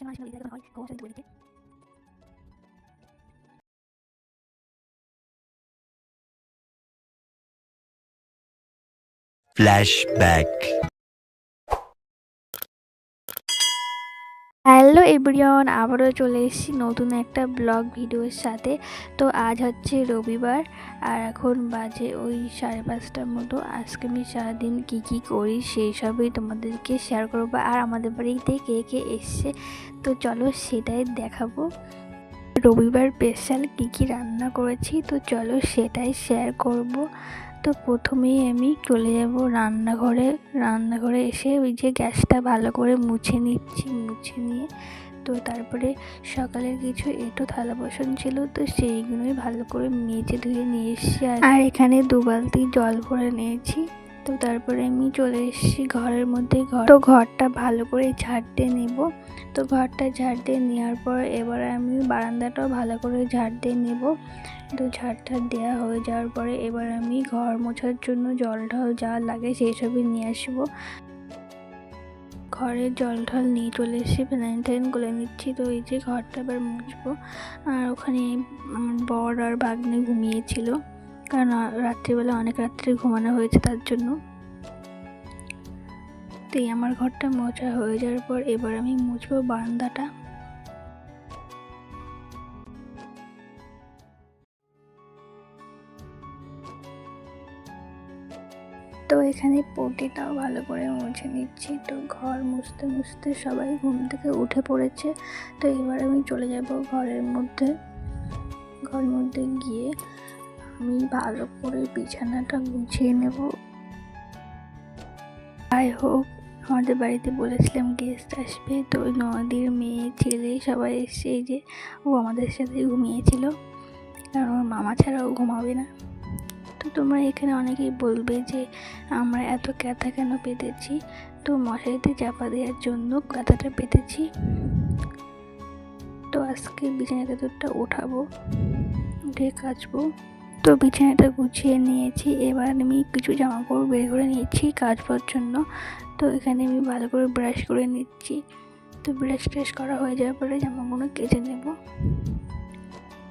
International Flashback. Everyone আবারও চলে এসেছি নতুন একটা ব্লগ ভিডিওর সাথে। তো আজ হচ্ছে রবিবার, আর এখন বাজে ওই সাড়ে পাঁচটার মতো। আজকে আমি সারাদিন কী কী করি সেই সবই তোমাদেরকে শেয়ার করব। আর আমাদের বাড়িতে কে কে এসছে, তো চলো সেটাই দেখাবো। রবিবার স্পেশাল কী কী রান্না করেছি, তো চলো সেটাই শেয়ার করব। তো প্রথমেই আমি চলে যাব রান্নাঘরে। রান্নাঘরে এসে ওই যে গ্যাসটা ভালো করে মুছে নিচ্ছি, মুছে নিয়ে তো তারপরে সকালের কিছু এটো থালা বাসন ছিল তো সেইগুলোই ভালো করে মেজে ধুয়ে নিয়ে এসেছি আর- এখানে দু বালতি জল ভরে নিয়েছি। তো তারপরে আমি চলে এসেছি ঘরের মধ্যে। ঘর তো ঘরটা ভালো করে ঝাড় দিয়ে নেব। তো ঘরটা ঝাড় দিয়ে নেওয়ার পর এবার আমি বারান্দাটাও ভালো করে ঝাড় দিয়ে নেব। তো ঝাড় দেওয়া হয়ে যাওয়ার পরে এবার আমি ঘর মোছার জন্য জল ঢল যা লাগে সেই সবই নিয়ে আসব। ঘরে জল ঢল নিয়ে চলে এসেছি ফ্যান করে নিচ্ছি। তো এই যে ঘরটা আবার মুছবো। আর ওখানে বর আর বাগনে ঘুমিয়েছিল। কারণ রাত্রিবেলা অনেক রাত্রে ঘুমানো হয়েছে তার জন্য। তো আমার ঘরটা মোছা হয়ে যাওয়ার পর এবার আমি মুছবো বারান্দাটা তো এখানে পটিটাও ভালো করে মুছে নিচ্ছি। তো ঘর মুছতে মুছতে সবাই ঘুম থেকে উঠে পড়েছে। তো এবার আমি চলে যাব ঘরের মধ্যে। ঘরের মধ্যে গিয়ে আমি ভালো করে বিছানাটা গুছিয়ে নেব। যাই হোক, আমাদের বাড়িতে বলেছিলাম গেস্ট আসবে। তো নদীর মেয়ে ছেলে সবাই এসে এই যে ও আমাদের সাথে ঘুমিয়েছিল। কারণ মামা ছাড়াও ঘুমাবে না। তো তোমরা এখানে অনেকেই বলবে যে আমরা এত ক্যাথা কেন পেতেছি? তো মশারিতে চাপা দেওয়ার জন্য কাঁথাটা পেতেছি। তো আজকে বিছানা চাদরটা ওঠাবো, উঠে কাচবো। তো বিছানাটা গুছিয়ে নিয়েছি, এবার আমি কিছু জামা কাপড় বের করে নিয়েছি কাচবার জন্য। তো এখানে আমি ভালো করে ব্রাশ করে নিচ্ছি। তো ব্রাশ ট্রাশ করা হয়ে যাওয়ার পরে জামাগুলো কেচে নেব।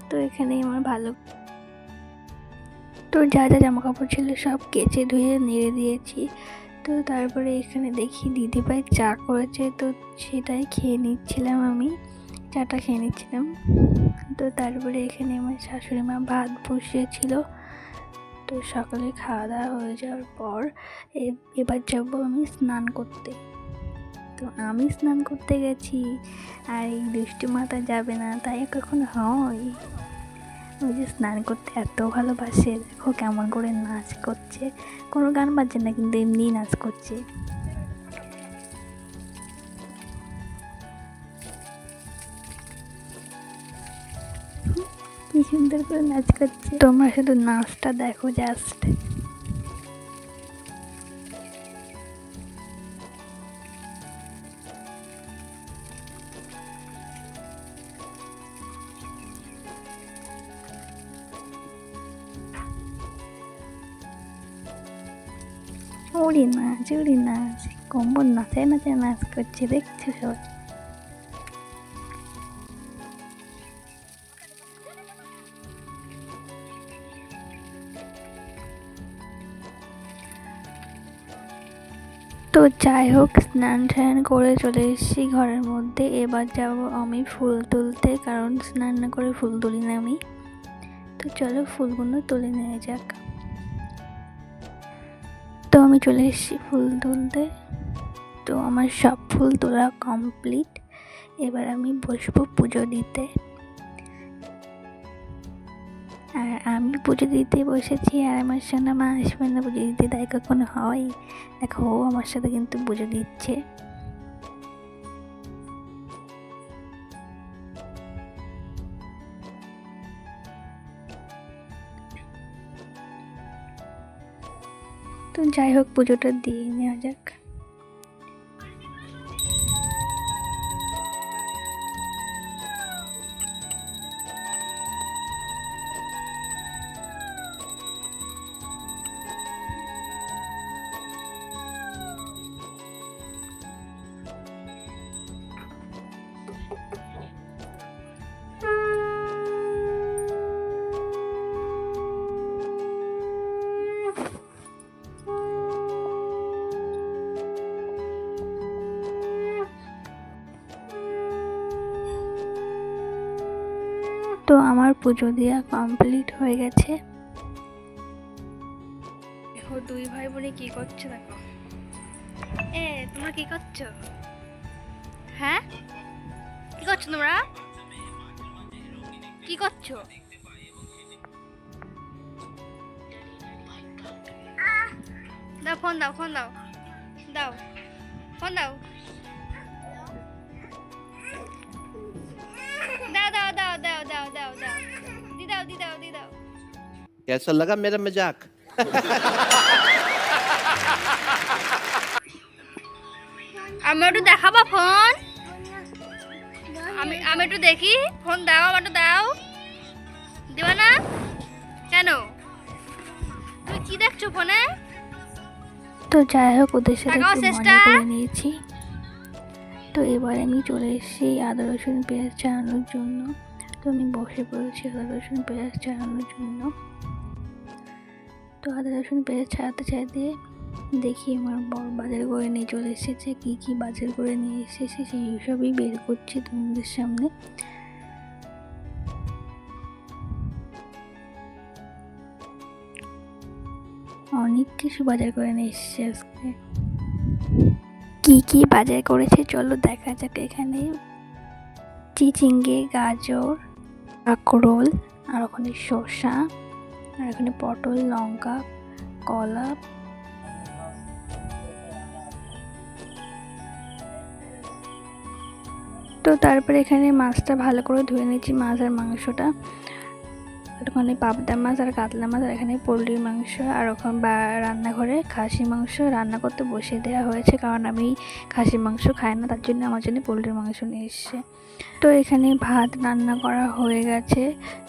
তো এখানে আমার ভালো তো যা যা জামা কাপড় ছিল সব কেচে ধুয়ে নেড়ে দিয়েছি। তো তারপরে এখানে দেখি দিদিভাই চা করেছে, তো সেটাই খেয়ে নিচ্ছিলাম আমি। চাটা খেয়ে নিচ্ছিলাম। তো তারপরে এখানে আমার শাশুড়ি মা ভাত বসিয়েছিল। তো সকালে খাওয়া দাওয়া হয়ে যাওয়ার পর এবার যাব আমি স্নান করতে। তো আমি স্নান করতে গেছি, আর এই দুষ্টু মাথা যাবে না, তাই কখন হয়। ওই যে স্নান করতে এত ভালোবাসে, দেখো কেমন করে নাচ করছে। কোনো গান বাজছে না, কিন্তু এমনি নাচ করছে। কি সুন্দর করে নাচ করছে। তোমরা শুধু নাচটা দেখো জাস্ট ওরি নাচ নাচ কম্বল নাচে নাচে নাচ করছে দেখছ তো যাই হোক, স্নান টান করে চলে এসেছি ঘরের মধ্যে। এবার যাব আমি ফুল তুলতে, কারণ স্নান না করে ফুল তুলি না আমি। তো চলো ফুলগুলো তুলে নেওয়া যাক। আমি চলে এসেছি ফুল তুলতে। তো আমার সব ফুল তোলা কমপ্লিট এবার আমি বসবো পুজো দিতে। আর আমি পুজো দিতে বসেছি আর আমার সঙ্গে মা আসবে না পুজো দিতে। তাই কখনো হয়? দেখো, ও আমার সাথে কিন্তু পুজো দিচ্ছে। তো যাই হোক পুজোটা দিয়ে নেওয়া যাক। পুজো দেওয়া কমপ্লিট হয়ে গেছে। দেখো, দুই ভাই বোনে কি করছ দেখো। এ, তোমরা কি করছ? হ্যাঁ? কি করছ তোমরা? কি করছ? দাও, ফোন দাও ফোন দাও। দাও, ফোন দাও। দাও দাও দাও। দি দাও দি দাও দি দাও कैसा लगा मेरा मजाक আমি একটু দেখাবো ফোন আমি আমি একটু দেখি ফোন দাও আমার একটু দাও দিবা না কেন তুমি কি দেখছো ফোনে তো যাই হোক ওদের সাথে তাকাও একটু চেষ্টা। মজা করে নিয়েছি তো এবার আমি চলে এসেছি আদা রসুন পেঁয়াজ চালানোর জন্য তো আমি বসে পড়েছি আদা, রসুন, পেঁয়াজ ছাড়ানোর জন্য। তো আদা, রসুন, পেঁয়াজ ছাড়াতে চাইতে দেখি আমার বড় বাজার করে নিয়ে চলে এসেছে। কি কি বাজার করে নিয়ে এসেছে সেই সবই বের করছি তোমাদের সামনে। অনেক কিছু বাজার করে নিয়ে এসেছে আজকে। কি কি বাজার করেছে চলো দেখা যাক এখানে। চিচিঙ্গে গাজর, কাঁকরোল, আর ওখানে শসা, আর ওখানে পটল, লঙ্কা, কলা। তো তারপরে এখানে মাছটা ভালো করে ধুয়ে নিয়েছি, মাছ আর মাংসটা। ওখানে পাবদা মাছ আর কাতলা মাছ আর এখানে পোলট্রির মাংস আর ওখানে বা রান্নাঘরে খাসি মাংস রান্না করতে বসিয়ে দেওয়া হয়েছে কারণ আমি খাসি মাংস খাই না, তার জন্য আমার জন্য পোলট্রির মাংস নিয়ে এসছে। তো এখানে ভাত রান্না করা হয়ে গেছে,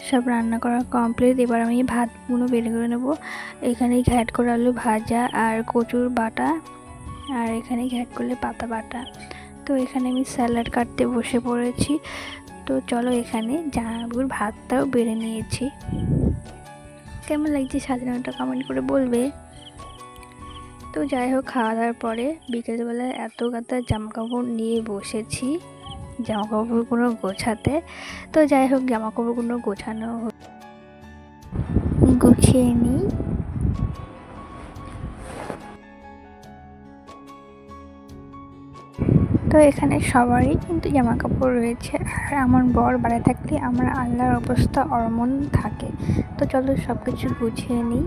সব রান্না করা কমপ্লিট এবার আমি ভাতগুলো বের করে নেব। এখানে ঘ্যাট করে আলু ভাজা আর কচুর বাটা আর এখানে ঘ্যাট করলে পাতা বাটা। তো এখানে আমি স্যালাড কাটতে বসে পড়েছি। তো চলো এখানে জামাইবাবুর ভাতটাও বেড়ে নিয়েছি। কেমন লাগছে সাজানোটা কমেন্ট করে বলবে। তো যাই হোক খাওয়া দাওয়ার পরে বিকেলবেলায় এত গাদা জামা কাপড় নিয়ে বসেছি। জামা কাপড়গুলো গোছাতে। তো যাই হোক জামা কাপড়গুলো গোছানো গুছিয়ে নিই। তো এখানে সবারই কিন্তু জামা কাপড় রয়েছে। আর আমার বর বাড়ি থাকলে আমার আল্লাহর অবস্থা অরমন থাকে। তো চলো সব কিছু গুছিয়ে নিই।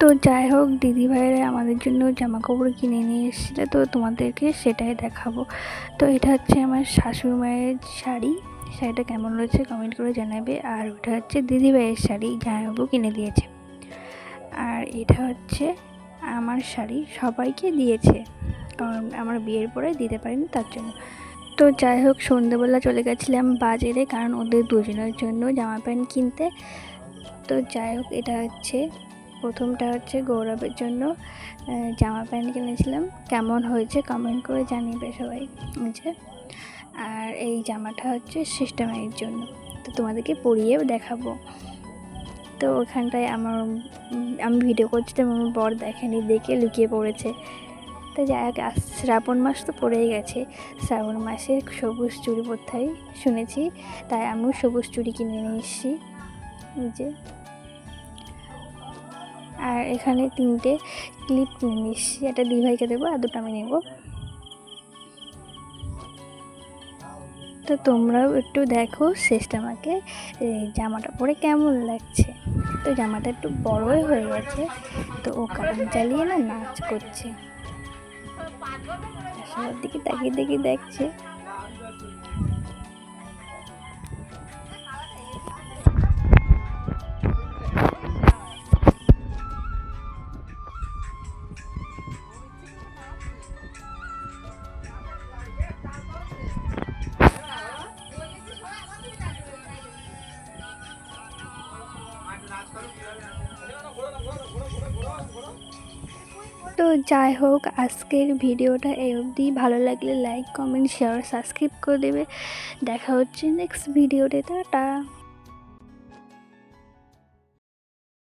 তো যাই হোক, দিদি ভাইয়েরা আমাদের জন্য জামা কাপড় কিনে নিয়ে এসেছিল, তো তোমাদেরকে সেটাই দেখাবো। তো এটা হচ্ছে আমার শাশুড়ি মায়ের শাড়ি। শাড়িটা কেমন রয়েছে কমেন্ট করে জানাবে। আর ওটা হচ্ছে দিদি ভাইয়ের শাড়ি, জামাইবাবু কিনে দিয়েছে। আর এটা হচ্ছে আমার শাড়ি, সবাইকে দিয়েছে। কারণ আমার বিয়ের পরে দিতে পারিনি তার জন্য। তো যাই হোক, সন্ধ্যেবেলা চলে গেছিলাম বাজারে, কারণ ওদের দুজনের জন্য জামা প্যান্ট কিনতে। তো যাই হোক, এটা হচ্ছে প্রথমটা হচ্ছে গৌরবের জন্য জামা প্যান্ট কিনেছিলাম। কেমন হয়েছে কমেন্ট করে জানিয়ে সবাই বুঝে আর এই জামাটা হচ্ছে সিস্টেমের জন্য। তো তোমাদেরকে পরিয়েও দেখাবো। তো ওখানটায় আমার আমি ভিডিও করছি, তো আমার বর দেখেনি, দেখে লুকিয়ে পড়েছে। তো যাই হোক শ্রাবণ মাস তো পড়েই গেছে। শ্রাবণ মাসে সবুজ চুড়ি হয়, শুনেছি। তাই আমিও সবুজ চুড়ি কিনে নিয়ে এসেছি। যে। আর এখানে তিনটে ক্লিপ নিয়ে এসেছি একটা দিভাইকে দেবো আর দুটো আমি নেব। তো তোমরাও একটু দেখো শেষটা আমাকে জামাটা পরে কেমন লাগছে। তো জামাটা একটু বড়ই হয়ে গেছে, তো ও কারেন্ট চালিয়ে না নাচ করছে। সবার দিকে তাকিয়ে তাকিয়ে দেখছে। তো যাই হোক, আজকের ভিডিওটা এই অবধি। ভালো লাগলে লাইক কমেন্ট শেয়ার সাবস্ক্রাইব করে দেবে। দেখা হচ্ছে নেক্সট ভিডিওতে টাটা।